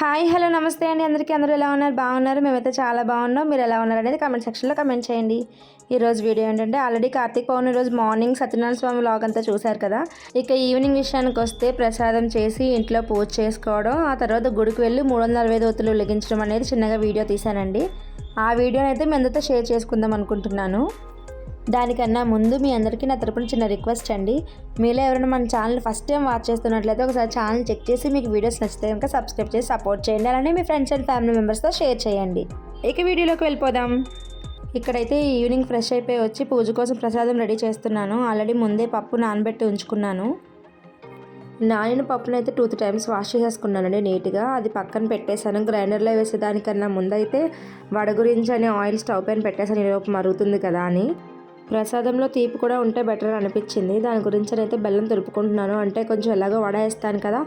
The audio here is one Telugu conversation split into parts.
హాయ్ హలో నమస్తే అండి. అందరికీ అందరూ ఎలా ఉన్నారు? బాగున్నారు? మేమైతే చాలా బాగున్నాం. మీరు ఎలా ఉన్నారు అనేది కమెంట్ సెక్షన్లో కమెంట్ చేయండి. ఈరోజు వీడియో ఏంటంటే ఆల్రెడీ కార్తీక్ పౌర్ణమి రోజు మార్నింగ్ సత్యనారాయణ స్వామి వ్లాగ్ అంతా చూశారు కదా. ఇక ఈవినింగ్ విషయానికి వస్తే ప్రసాదం చేసి ఇంట్లో పూజ చేసుకోవడం ఆ తర్వాత గుడికి వెళ్ళి మూడు వందల అరవై దోతులు వెలిగించడం అనేది చిన్నగా వీడియో తీశానండి. ఆ వీడియోని అయితే మీ అందరితో షేర్ చేసుకుందాం అనుకుంటున్నాను. దానికన్నా ముందు మీ అందరికీ నా తరపున చిన్న రిక్వెస్ట్ అండి. మీలో ఎవరైనా మన ఛానల్ ఫస్ట్ టైం వాచ్ చేస్తున్నట్లయితే ఒకసారి ఛానల్ చెక్ చేసి మీకు వీడియోస్ నచ్చితే కనుక సబ్స్క్రైబ్ చేసి సపోర్ట్ చేయండి. అలానే మీ ఫ్రెండ్స్ అండ్ ఫ్యామిలీ మెంబర్స్తో షేర్ చేయండి. ఇక వీడియోలోకి వెళ్ళిపోదాం. ఇక్కడైతే ఈవినింగ్ ఫ్రెష్ అయిపోయి వచ్చి పూజ కోసం ప్రసాదం రెడీ చేస్తున్నాను. ఆల్రెడీ ముందే పప్పు నానబెట్టి ఉంచుకున్నాను. నానిన పప్పును అయితే టూ త్రీ టైమ్స్ వాష్ చేసేసుకున్నానండి నీట్గా. అది పక్కన పెట్టేశాను. గ్రైండర్లో వేసేదానికన్నా ముందైతే వడ గురించి అని ఆయిల్ స్టవ్ పైన పెట్టేశాను. ఈలోపు మరుగుతుంది కదా అని. ప్రసాదంలో తీపి కూడా ఉంటే బెటర్ అనిపించింది. దాని గురించి అయితే బెల్లం తురుపుకుంటున్నాను అంటే కొంచెం ఎలాగో వడ వేస్తాను కదా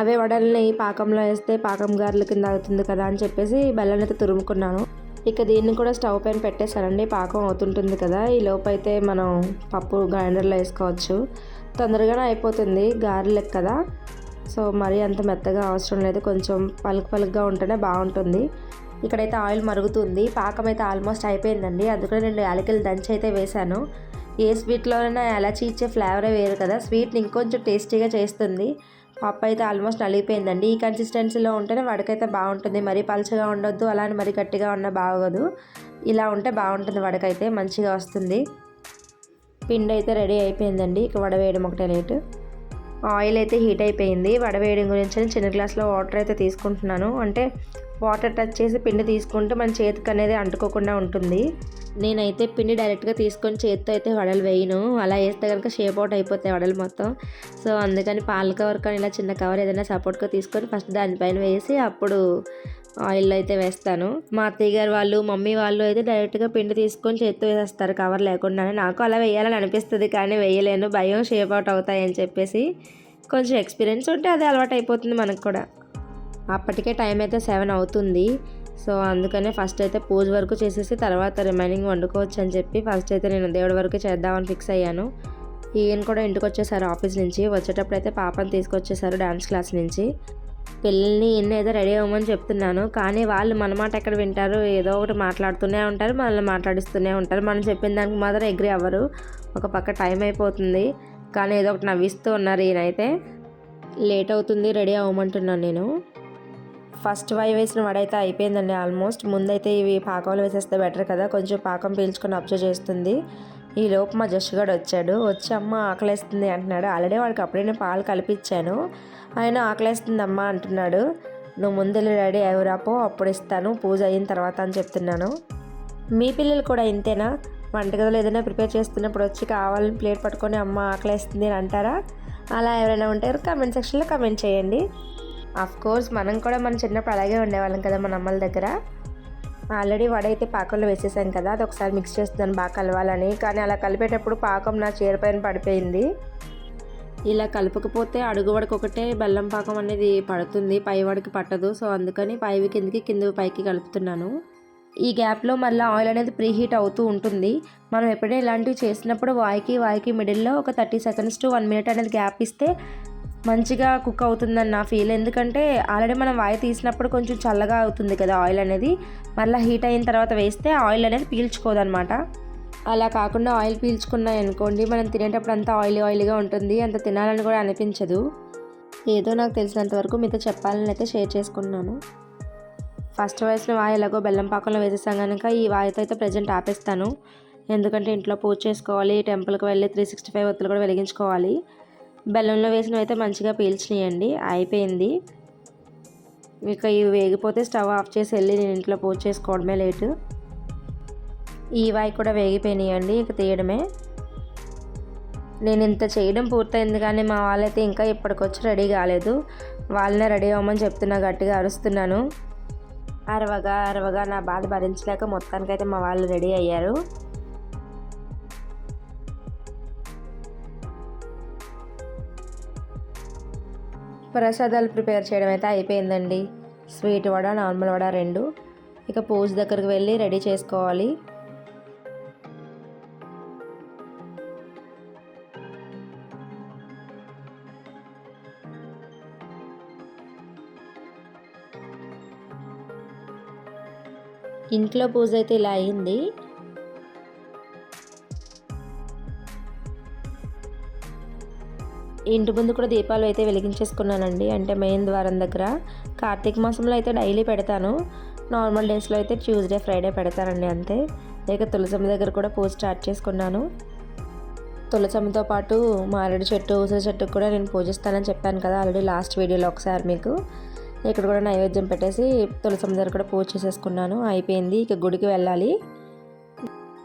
అవే వడల్ని పాకంలో వేస్తే పాకం గారెల కింద అవుతుంది కదా అని చెప్పేసి బెల్లం అయితే తురుముకున్నాను. ఇక దీన్ని కూడా స్టవ్ పైన పెట్టేశానండి. పాకం అవుతుంటుంది కదా ఈ లోపైతే అయితే మనం పప్పు గ్రైండర్లో వేసుకోవచ్చు. తొందరగానే అయిపోతుంది గారెలకు కదా. సో మరీ అంత మెత్తగా అవసరం లేదు. కొంచెం పలుకు పలుకుగా ఉంటేనే బాగుంటుంది. ఇక్కడైతే ఆయిల్ మరుగుతుంది పాకం అయితే ఆల్మోస్ట్ అయిపోయిందండి. అందుకని రెండు యాలకులు దంచి అయితే వేశాను. ఏ స్వీట్లోనైనా ఎలాచి ఇచ్చే ఫ్లేవరే వేరు కదా. స్వీట్ని ఇంకొంచెం టేస్టీగా చేస్తుంది. పప్పు అయితే ఆల్మోస్ట్ నలిగిపోయిందండి. ఈ కన్సిస్టెన్సీలో ఉంటేనే వడకైతే బాగుంటుంది. మరీ పలుచగా ఉండొద్దు అలానే మరీ గట్టిగా ఉన్న బాగోదు. ఇలా ఉంటే బాగుంటుంది వడకైతే మంచిగా వస్తుంది. పిండి అయితే రెడీ అయిపోయిందండి. ఇక వడవేయడం ఒకటే లేటు. ఆయిల్ అయితే హీట్ అయిపోయింది. వడవేయడం గురించి చిన్న గ్లాస్లో వాటర్ అయితే తీసుకుంటున్నాను. అంటే వాటర్ టచ్ చేసి పిండి తీసుకుంటే మన చేతికి అనేది అంటుకోకుండా ఉంటుంది. నేనైతే పిండి డైరెక్ట్గా తీసుకొని చేతితో అయితే వడలు వేయను. అలా వేస్తే కనుక షేప్ అవుట్ అయిపోతాయి వడలు మొత్తం. సో అందుకని పాల కవర్ కానీ ఇలా చిన్న కవర్ ఏదైనా సపోర్ట్గా తీసుకొని ఫస్ట్ దానిపైన వేసి అప్పుడు ఆయిల్ అయితే వేస్తాను. మా అత్తయ్య గారు వాళ్ళు మమ్మీ వాళ్ళు అయితే డైరెక్ట్గా పిండి తీసుకొని చేతితో వేసేస్తారు కవర్ లేకుండానే. నాకు అలా వేయాలని అనిపిస్తుంది కానీ వేయలేను. భయం షేప్ అవుట్ అవుతాయని చెప్పేసి కొంచెం ఎక్స్పీరియన్స్ ఉంటే అది అలవాటు అయిపోతుంది మనకు కూడా. అప్పటికే టైం అయితే సెవెన్ అవుతుంది. సో అందుకనే ఫస్ట్ అయితే పూజ వరకు చేసేసి తర్వాత రిమైనింగ్ వండుకోవచ్చు అని చెప్పి ఫస్ట్ అయితే నేను దేవుడి వరకు చేద్దామని ఫిక్స్ అయ్యాను. ఈయన కూడా ఇంటికి వచ్చేసారు ఆఫీస్ నుంచి. వచ్చేటప్పుడు అయితే పాపని తీసుకొచ్చేసారు డ్యాన్స్ క్లాస్ నుంచి. పిల్లల్ని ఇన్ని ఏదో రెడీ అవ్వమని చెప్తున్నాను. కానీ వాళ్ళు మన మాట ఎక్కడ వింటారు? ఏదో ఒకటి మాట్లాడుతూనే ఉంటారు మనల్ని మాట్లాడిస్తూనే ఉంటారు. మనం చెప్పిన దానికి మాత్రం ఎగ్రీ అవ్వరు. ఒక పక్క టైం అయిపోతుంది. కానీ ఏదో ఒకటి నవ్విస్తూ ఉన్నారు ఈయనైతే. లేట్ అవుతుంది రెడీ అవ్వమంటున్నాను నేను. ఫస్ట్ వై వేసిన వాడైతే అయిపోయిందండి ఆల్మోస్ట్. ముందైతే ఇవి పాకంలో వేసేస్తే బెటర్ కదా. కొంచెం పాకం పీల్చుకొని అబ్జర్వ్ చేస్తుంది. ఈ లోపు మా జస్ట్ గడు వచ్చాడు. వచ్చి అమ్మ ఆకలేస్తుంది అంటున్నాడు. ఆల్రెడీ వాడికి అప్పుడే నేను పాలు కలిపిచ్చాను. ఆయన ఆకలేస్తుందమ్మా అంటున్నాడు. నువ్వు ముందెళ్ళి రెడీ ఎవరాపో అప్పుడు ఇస్తాను. పూజ అయిన తర్వాత అని చెప్తున్నాను. మీ పిల్లలు కూడా ఇంతేనా? వంటగదిలో ఏదైనా ప్రిపేర్ చేస్తున్నప్పుడు వచ్చి కావాలని ప్లేట్ పట్టుకొని అమ్మ ఆకలేస్తుంది అని అంటారా? అలా ఎవరైనా ఉంటే కామెంట్ సెక్షన్లో కామెంట్ చేయండి. ఆఫ్ కోర్స్ మనం కూడా మన చిన్నప్పుడు అలాగే ఉండేవాళ్ళం కదా మన అమ్మల దగ్గర. ఆల్రెడీ వడైతే పాకంలో వేసేసాం కదా అది ఒకసారి మిక్స్ చేస్తున్నాను బాగా కలవాలని. కానీ అలా కలిపేటప్పుడు పాకం నా చీరపైన పడిపోయింది. ఇలా కలపకపోతే అడుగు వడకు ఒకటే బెల్లం పాకం అనేది పడుతుంది పై వడకి పట్టదు. సో అందుకని పైవి కిందకి కింద పైకి కలుపుతున్నాను. ఈ గ్యాప్లో మళ్ళీ ఆయిల్ అనేది ప్రీ హీట్ అవుతూ ఉంటుంది. మనం ఎప్పుడైనా ఇలాంటివి చేసినప్పుడు వాయికి వాయికి మిడిల్లో ఒక thirty seconds to one minute అనేది గ్యాప్ ఇస్తే మంచిగా కుక్ అవుతుందని నా ఫీల్ ఎందుకంటే ఆల్రెడీ మనం వాయి తీసినప్పుడు కొంచెం చల్లగా అవుతుంది కదా ఆయిల్ అనేది. మళ్ళీ హీట్ అయిన తర్వాత వేస్తే ఆయిల్ అనేది పీల్చుకోదనమాట అలా కాకుండా ఆయిల్ పీల్చుకున్నాయి అనుకోండి మనం తినేటప్పుడు అంతా ఆయిల్ ఆయిల్గా ఉంటుంది. అంత తినాలని కూడా అనిపించదు. ఏదో నాకు తెలిసినంత వరకు మీతో చెప్పాలని అయితే షేర్ చేసుకున్నాను. ఫస్ట్ వయసులో వాయి ఎలాగో బెల్లం పాకంలో వేసేసాం కనుక ఈ వాయితో అయితే ప్రజెంట్ ఆపేస్తాను. ఎందుకంటే ఇంట్లో పూజ చేసుకోవాలి టెంపుల్కి వెళ్ళి త్రీ సిక్స్టీ ఫైవ్ ఒత్తులు కూడా వెలిగించుకోవాలి. బెల్లంలో వేసినవి అయితే మంచిగా పీల్చినాయండి. అయిపోయింది. ఇక ఇవి వేగిపోతే స్టవ్ ఆఫ్ చేసి వెళ్ళి నేను ఇంట్లో పూజ చేసుకోవడమే లేటు. ఈవాయి కూడా వేగిపోయినాయండి ఇక తీయడమే. నేను ఇంత చేయడం పూర్తయింది కానీ మా వాళ్ళైతే ఇంకా ఇప్పటికొచ్చి రెడీ కాలేదు. వాళ్ళనే రెడీ అవ్వమని చెప్తున్నా గట్టిగా అరుస్తున్నాను. అరవగా అరవగా నా బాధ భరించలేక మొత్తానికైతే మా వాళ్ళు రెడీ అయ్యారు. ప్రసాదాలు ప్రిపేర్ చేయడం అయితే అయిపోయిందండి. స్వీట్ వడ నార్మల్ వడ రెండు. ఇక పూజ దగ్గరికి వెళ్ళి రెడీ చేసుకోవాలి. ఇంట్లో పూజ అయితే ఇలా అయింది. ఇంటి ముందు కూడా దీపాలు అయితే వెలిగించేసుకున్నానండి. అంటే మెయిన్ ద్వారం దగ్గర. కార్తీక మాసంలో అయితే డైలీ పెడతాను. నార్మల్ డేస్లో అయితే ట్యూస్డే ఫ్రైడే పెడతానండి అంతే. లేక తులసమ్మ దగ్గర కూడా పూజ స్టార్ట్ చేసుకున్నాను. తులసమ్మతో పాటు మారేడు చెట్టు ఉసిరి చెట్టు కూడా నేను పూజిస్తానని చెప్పాను కదా ఆల్రెడీ లాస్ట్ వీడియోలో ఒకసారి మీకు. ఇక్కడ కూడా నైవేద్యం పెట్టేసి తులసమ్మ దగ్గర కూడా పూజ చేసేసుకున్నాను. అయిపోయింది. ఇక గుడికి వెళ్ళాలి.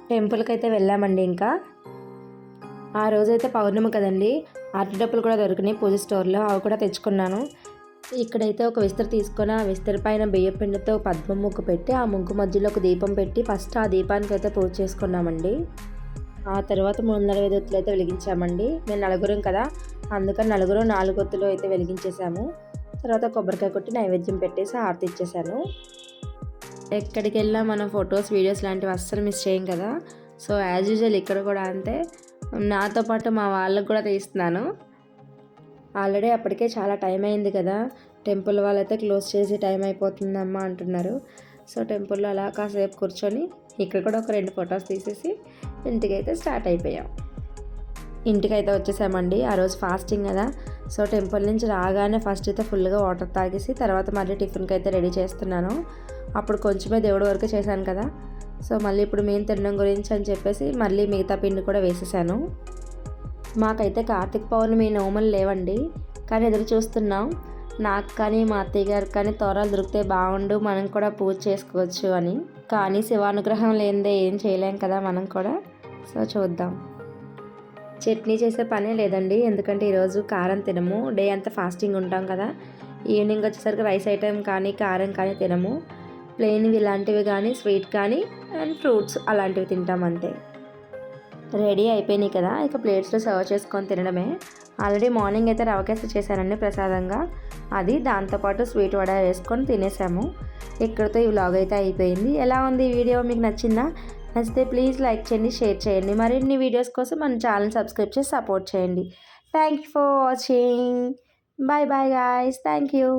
టెంపుల్కి అయితే వెళ్ళామండి ఇంకా. ఆ రోజైతే పౌర్ణమి కదండి. అరటి డప్పులు కూడా దొరికినాయి పూజ స్టోర్లో. అవి కూడా తెచ్చుకున్నాను. ఇక్కడైతే ఒక విస్తర తీసుకొని ఆ విస్తర పైన బియ్య పిండితో పద్మ ముగ్గు పెట్టి ఆ ముగ్గు మధ్యలో ఒక దీపం పెట్టి ఫస్ట్ ఆ దీపానికి అయితే పూజ చేసుకున్నామండి. ఆ తర్వాత మూడు నలభై ఒత్తులు అయితే వెలిగించామండి. మేము నలుగురం కదా అందుకని నలుగురు నాలుగు ఒత్తులు అయితే వెలిగించేసాము. తర్వాత కొబ్బరికాయ కొట్టి నైవేద్యం పెట్టేసి ఆరతి ఇచ్చేసాను. ఎక్కడికి వెళ్ళినా మనం ఫొటోస్ వీడియోస్ లాంటివి అస్సలు మిస్ చేయం కదా. సో యాజ్ యూజువల్ ఇక్కడ కూడా అంతే. నాతో పాటు మా వాళ్ళకు కూడా తీస్తున్నాను. ఆల్రెడీ అప్పటికే చాలా టైం అయింది కదా. టెంపుల్ వాళ్ళైతే క్లోజ్ చేసి టైం అయిపోతుందమ్మా అంటున్నారు. సో టెంపుల్లో అలా కాసేపు కూర్చొని ఇక్కడ కూడా ఒక రెండు ఫొటోస్ తీసేసి ఇంటికైతే స్టార్ట్ అయిపోయాం. ఇంటికైతే వచ్చేసామండి. ఆ రోజు ఫాస్టింగ్ కదా. సో టెంపుల్ నుంచి రాగానే ఫస్ట్ అయితే ఫుల్గా వాటర్ తాగేసి తర్వాత మళ్ళీ టిఫిన్కి అయితే రెడీ చేస్తున్నాను. అప్పుడు కొంచెమే దేవుడి వరకు చేశాను కదా. సో మళ్ళీ ఇప్పుడు మేము తినడం గురించి అని చెప్పేసి మళ్ళీ మిగతా పిండి కూడా వేసేసాను. మాకైతే కార్తీక పౌర్ణమి నోములు లేవండి. కానీ ఎదురు చూస్తున్నాం. నాకు కానీ మా అత్తయ్య గారికి కానీ తోరాలు దొరికితే బాగుండు. మనం కూడా పూజ చేసుకోవచ్చు అని. కానీ శివానుగ్రహం లేనిదే ఏం చేయలేం కదా మనం కూడా. సో చూద్దాం. చట్నీ చేసే పనే లేదండి. ఎందుకంటే ఈరోజు కారం తినము. డే అంతా ఫాస్టింగ్ ఉంటాం కదా. ఈవినింగ్ వచ్చేసరికి రైస్ ఐటెం కానీ కారం కానీ తినము. ప్లెయిన్ ఇలాంటివి కానీ స్వీట్ కానీ అండ్ ఫ్రూట్స్ అలాంటివి తింటాం అంతే. రెడీ అయిపోయినాయి కదా ఇక ప్లేట్స్లో సర్వ్ చేసుకొని తినడమే. ఆల్రెడీ మార్నింగ్ అయితే రవకేస చేశానండి ప్రసాదంగా. అది దాంతోపాటు స్వీట్ వడ వేసుకొని తినేసాము. ఇక్కడితో ఈ వ్లాగ్ అయితే అయిపోయింది. ఎలా ఉంది ఈ వీడియో మీకు నచ్చిందా? నచ్చితే ప్లీజ్ లైక్ చేయండి షేర్ చేయండి. మరిన్ని వీడియోస్ కోసం మన ఛానల్ సబ్స్క్రైబ్ చేసి సపోర్ట్ చేయండి. Thank you for watching bye bye guys thank you